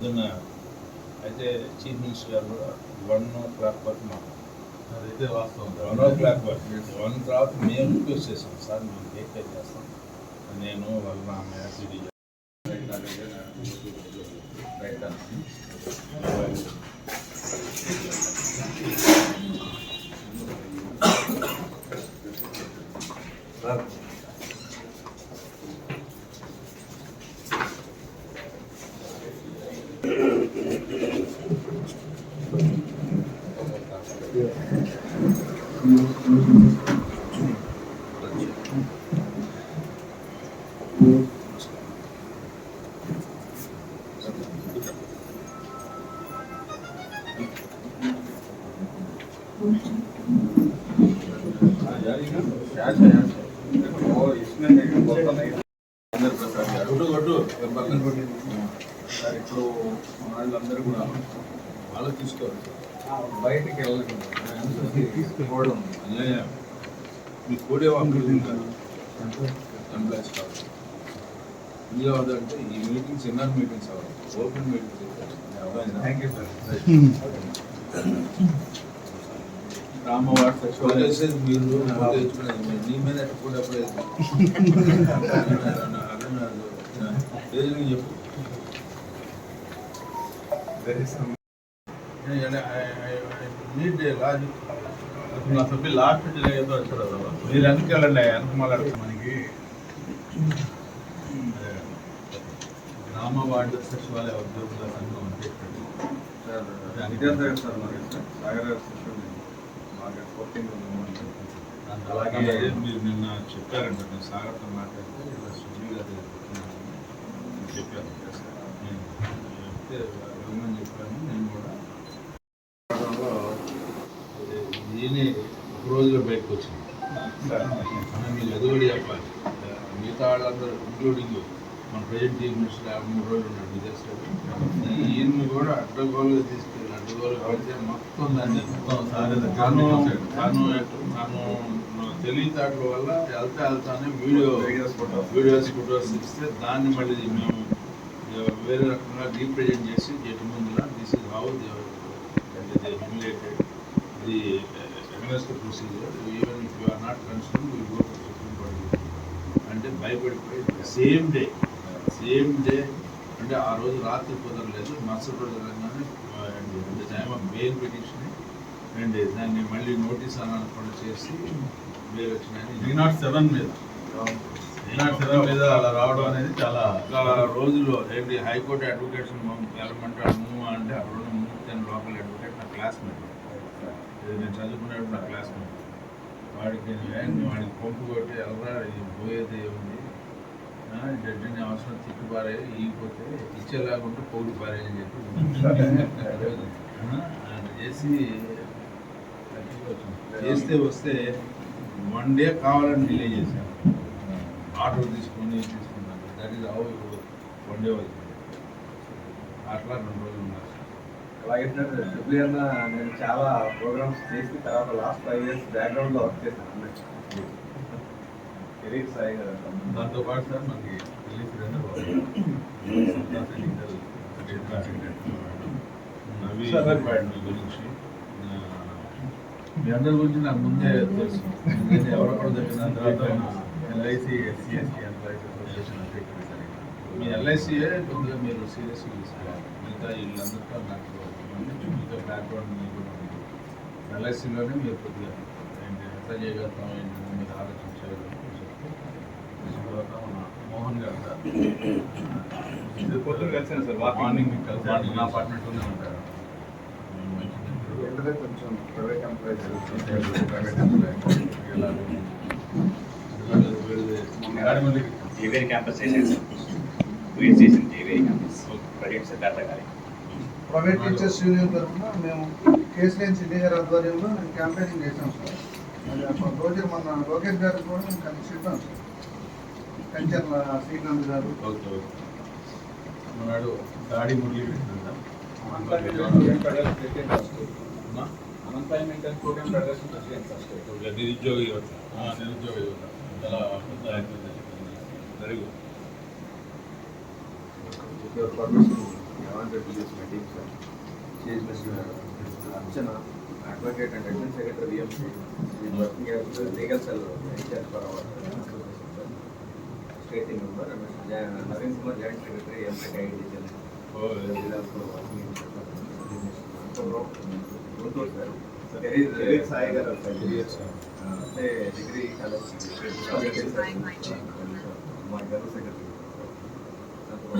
పొద్దున్న అయితే chief minister గారు కూడా వన్ ఓ క్లాక్ వరకు మాకు అదైతే వాస్తవం వన్ ఓ క్లాక్ వరకు వన్ తర్వాత మేము రిక్వెస్ట్ చేసాం సార్ మేము టేక్ కేర్ చేస్తాం నేను వాళ్ళ నా సార్ ఇప్పుడు మా వాళ్ళందరూ కూడా వాళ్ళకి తీసుకోవాలి బయటికి వెళ్ళకుండా తీసుకోవడం అన్నయ్య, మీ కోడే వాళ్ళు ఉంటారు ఎంప్లాయీస్ కావాలి. ఇందులో అంటే ఈ మీటింగ్స్ ఎన్నర్ మీటింగ్స్ అవ్వాలి. Open meetings thank you sir. Ramavada సచివాలయం. మీరు నా సభ్యులు లాస్ట్ డే ఏదో వచ్చారు మీరు వెనకెళ్ళండి వెనక మళ్ళీ మనకి గ్రామ వార్డు సచివాలయ ఉద్యోగుల సంఘం అంటే విద్యాసాగర్ సార్ మరి సాగర్ బాగా అలాగే మీరు నిన్న చెప్పారంట నేను సాగర్తో మాట్లాడితే ఇలా సుజీ గారు చెప్తున్నాను చెప్పారు. చెప్తే వెళ్ళమని చెప్పాను. నేను కూడా దీని ఒక రోజులో బయటకు వచ్చింది. మీరు ఎదుగుడి చెప్పాలి. మిగతా వాళ్ళందరూ ఇంక్లూడింగ్ మన ప్రజెంట్ చీఫ్ మినిస్టర్ యాభై మూడు రోజులు ఉన్నాడు విదేశాలు ఈయన్ని కూడా అడ్డగోలుగా తీసుకెళ్ళి అడ్డగోలుగా పడితే మొత్తం దాన్ని తను తను తను తెలివితేటల వల్ల వెళ్తా వెళ్తానే వీడియో. వీడియోస్ ఫొటోస్ ఇస్తే దాన్ని మళ్ళీ మేము వేరే రకంగా రీప్రజెంట్ చేసి జడ్జి ముందులా this is how humiliated the against procedure even if you are not concern we go to supreme court అంటే భయపడిపోయి సేమ్ డే సేమ్ డే అంటే ఆ రోజు రాత్రి కుదరలేదు మరుసటి రోజు వెళ్ళగానే and time of bail petition and దాన్ని మళ్ళీ నోటీస్ అనకుండా చేసి త్రీ వచ్చినాయని నాట్ సెవెన్ మీద. నాట్ సెవెన్ మీద అలా రావడం అనేది చాలా ఒక రోజులో ఏంటి హైకోర్టు అడ్వకేట్స్ వెళ్ళమంటే అమ్ము అంటే అక్కడ ఉన్న మూర్తి లోకల్ అడ్వకేట్ నా క్లాస్మేట్ ఇది నేను చదువుకునేప్పుడు నా క్లాస్మేట్ వాడికి వాడికి పంపు కొట్టి ఎవరా ఇది పోయేది ఉంది జడ్జిని అవసరం తిప్పి పారే ఈగిపోతే ఇచ్చేలాగుంటే పోగు పారే అని చెప్పి చేసి చేస్తే వస్తే వన్ డే కావాలని డిలే చేశాను. ఆర్డర్ తీసుకొని తీసుకున్నాను that is how one day అట్లా రెండు రోజులు ఉన్నారు. అలాగే సార్ శుభ్రి అన్న నేను చాలా ప్రోగ్రామ్స్ చేసి తర్వాత లాస్ట్ ఫైవ్ ఇయర్స్ బ్యాక్గ్రౌండ్లో వర్క్ చేశాను కెరీర్ సాయి గారు దాంతో పాటు సార్ మనకి రిలీఫ్ నవీ సార్, వాడి గురించి. మీ అందరి గురించి నాకు ముందే తెలుసు. ఎవరొకరు చెప్పిన తర్వాత LIC SC ST employees association అధ్యక్షుడు సార్ మీ ఎల్ఐసియే కొద్దిగా మీరు సీరియస్గా తీసుకోవాలి మిగతా వీళ్ళందరితో నాకు మిగతా బ్యాక్గ్రౌండ్ మీకు కూడా ఉంది ఎల్ఐసిలోనే మీరు కొద్దిగా ఏంటి ఎంత చేయగలుగుతాం ఏంటి మీరు ఆలోచించారు తర్వాత మన మోహన్ గారు సార్ పొద్దున్న కలిసాను సార్, walking. మార్నింగ్ కలిసి మార్నింగ్ నా అపార్ట్మెంట్లోనే ఉంటారు ఏంటంటే కొంచెం ప్రైవేట్ ఎంప్లాయీస్ ప్రైవేట్ ఎంప్లాయీ గాడిమల్లి జేవేరి క్యాంపస్ చేసేసి టూ జేవేరి క్యాంపస్. ప్రజెంట్ సిద్ధార్థ గారి. ప్రైవేట్ టీచర్స్ యూనియన్ తరఫున మేము కేసీఎన్ సిద్ధి గారి ఆధ్వర్యంలో మేము క్యాంపెయినింగ్ చేసాం సార్. అది అప్పుడు రోజు మన లోకేష్ గారికి కూడా మేము కలిసి చెప్పాం సార్. కంచర్ల శ్రీకాంత్ గారు. మనాడు దాడి మురళి? అన్ఎంప్లాయ్మెంట్ ప్రోగ్రామ్ నిరుద్యోగ యువత. నిరుద్యోగ యువత. ಎಲ್ಲ ಎಲ್ಲರಿಗೂ Archana advocate and ಅಟೆನ್ secretary M working legal cell incharge for our state in member and Naveen Kumar joint secretary M I D G L O working Guntur sir Mister Naveen Kumar joint secretary MTech IIT Guntur sir career Sai గారు అంటే degree college మా girl secretary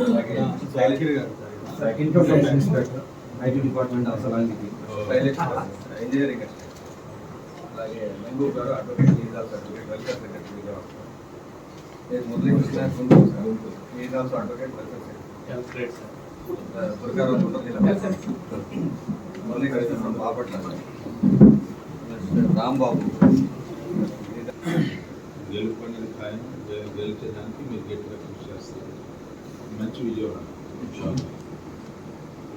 అలాగే శాలిగిరి గారు sir. Income inspector IT department అసలాంటికి engineering అలాగే మెంగూర్ గారు advocate legal certificate welfare secretary Vijayawada నేను Murali Krishna Guntur sir Guntur is also advocate welfare secretary Durgarao Guntur జిల్లా Murali Krishna from Bapatla Rambabu. గెలుపు అనేది ఖాయం గె- గెలిచేదానికి మీరు గట్టిగా కృషి చేస్తారు. మంచి విజయవాడ.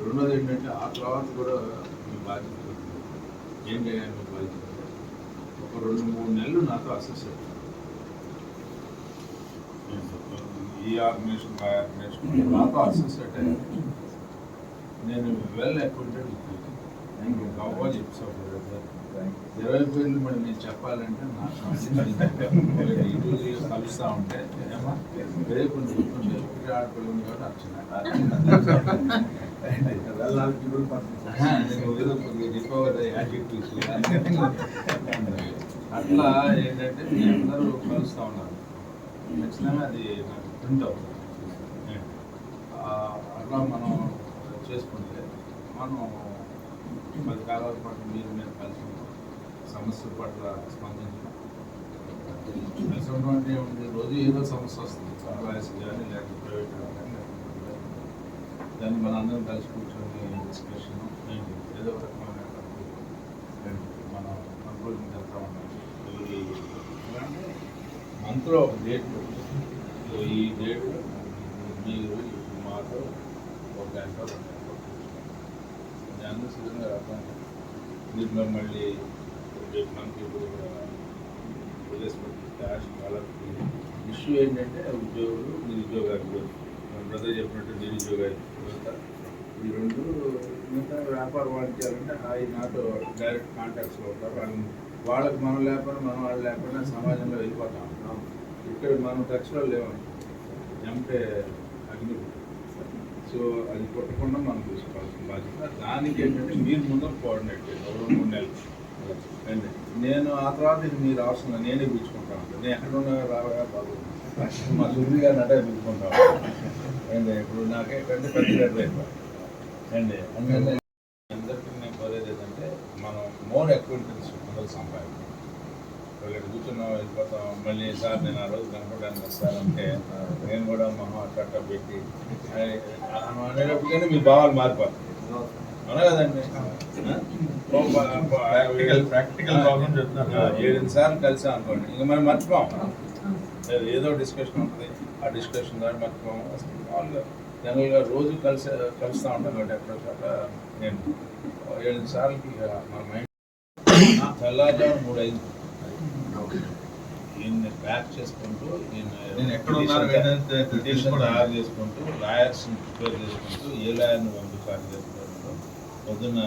రెండోది ఏంటంటే ఆ తర్వాత కూడా మీ బాధ్యత ఉంటుంది. ఏంటంటే మీ బాధ్యత? ఒక రెండు మూడు నెలలు నాతో అసోసియేట్ ఈ ఆర్గనైజేషన్ ఆ ఆర్గనైజేషన్ నాతో అసోసియేట్ అయ్యాను నేను వెల్ అక్వైంటెడ్ నేను గొప్ప చెప్తాను ఇరవై పేర్లు మరి నేను చెప్పాలంటే నాకు ఇటు కలుస్తా ఉంటే ఏమా రేపు చెప్తుండే ఒకటి ఆడపిల్ల ఉంది కాబట్టి అర్చన. అట్లా ఏంటంటే మీ అందరూ కలుస్తూ ఉన్నారు. ఖచ్చితంగా అది నాకు ప్రింట్ అవుతుంది. ఆ, అట్లా మనం చేసుకుంటే మనం పది కాలాల పాటు మీరు నేను కలిసి ఉంటాం. సమస్యల పట్ల స్పందించడం కలిసి ఉండడం అంటే ఏముంది రోజు ఏదో సమస్య వస్తుంది ఎంప్లాయీస్ కానీ లేకపోతే ప్రైవేట్ కానీ లేకపోతే దాన్ని మన అందరం కలిసి కూర్చొని డిస్కషన్ ఏంటి ఏదో ఒక రకమైన ఏంటి మనం కంట్రోలింగ్ వెళ్తా ఉన్నాం ఈ అంటే మంత్లో ఒక డేట్ సో ఈ డేట్ మీరు మాతో ఒక గంట రెండు సిద్ధంగా రాకుండా మీరు మళ్ళీ మనకి ఇప్పుడు క్యాష్ వాళ్ళకి ఇష్యూ ఏంటంటే ఉద్యోగులు నిరుద్యోగాలు మన బ్రదర్ చెప్పినట్టు నిరుద్యోగాలు ఈ రెండు మిగతా వ్యాపార వాణిజ్యాలంటే అవి నాతో డైరెక్ట్ కాంటాక్ట్స్లో ఉంటారు. వాళ్ళు వాళ్ళకి మనం లేకపోయినా మనం వాళ్ళు లేకపోయినా సమాజంలో వెళ్ళిపోతాం. ఇక్కడ మనం టచ్లో లేవండి అంటే అగ్ని సో అది కొట్టకుండా మనం చూసుకోవాల్సిన బాధ్యత. దానికి ఏంటంటే మీరు ముందర కోఆర్డినేట్ చేయాలి రెండు మూడు నెలలు. అండి నేను ఆ తర్వాత ఇది మీరు అవసరం నేనే నేనే ఉంటాను నేను ఎక్కడ ఉన్నా రావా బాబు మా సుధీర్ గారిని అంటే పిలుచుకుంటాను అండి ఇప్పుడు నాకే కంటే పెద్ద పెద్ద అయిపోయి అండి అందరికీ నేను కోరేది ఏంటంటే మనం మోర్ అక్వింటెన్స్ ముందుకు సంపాదించాలి. వాళ్ళు కూర్చున్నాం వెళ్ళిపోతాం మళ్ళీ సార్ నేను ఆ రోజు కనపడడానికి వస్తానంటే నేను కూడా మహా కట్ట పెట్టి అని- అనేటప్పటికీ మీ భావాలు మారిపోతాయి. అవునా కదండి? ప్రాక్టికల్ ప్రాబ్లం చెప్తున్నారు. ఏడు సార్లు కలిసాం అనుకోండి ఇంకా మనం మర్చిపోం. ఏదో డిస్కషన్ ఉంటుంది. ఆ డిస్కషన్ ద్వారా మర్చిపోం. అసలు మామూలుగా జనరల్గా రోజు కలిసి కలుస్తూ ఉంటాం కాబట్టి ఎక్కడో చోట. నేను ఏడు సార్లకి మన మైండ్ తెల్లారుజాము మూడు అయింది ఈయన్ని ప్యాక్ చేసుకుంటూ నేను ఎక్కడ పిటిషన్. తయారు చేసుకుంటూ లాయర్స్ ప్రిపేర్ చేసుకుంటూ ఏ లాయర్ని పంపించాలి చేసుకుంటూ పొద్దున్న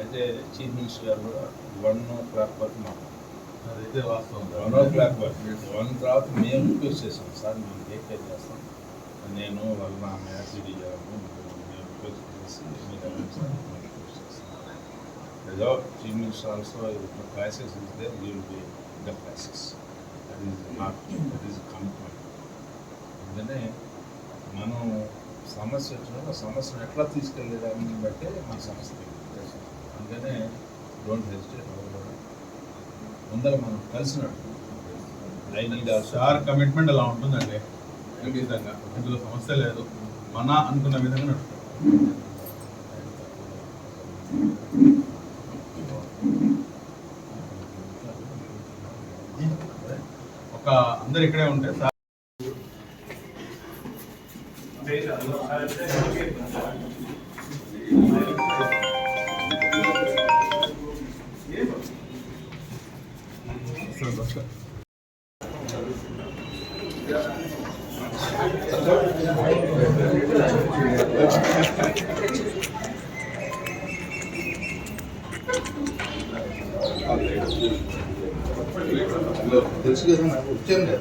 అయితే చీఫ్ మినిస్టర్ గారు కూడా వన్ ఓ క్లాక్ వరకు మాకు అదైతే వాస్తవం వన్ ఓ క్లాక్ వరకు. వన్ తర్వాత మేము రిక్వెస్ట్ చేసాం సార్ మేము టేక్ కేర్ చేస్తాం. నేను వాళ్ళ నా యాసిడీ గారు మేము రిక్వెస్ట్ చేసి మీరు ఏదో chief minister also classes is there will be that is not that is commitment అందుకనే మనం సమస్య వచ్చినప్పుడు సమస్యను ఎట్లా తీసుకెళ్ళేదాన్ని బట్టే మన సమస్య అందుకనే డోంట్ హెసిటేట్ ముందర మనం కలిసినట్టు ఐ సార్ కమిట్మెంట్ అలా ఉంటుందండి. ఖచ్చితంగా. ఇందులో సమస్య లేదు. మన అనుకున్న విధంగా నడుస్తుంది అందరు ఇక్కడే ఉంటే తెలుసు కదా నాకు వచ్చాను.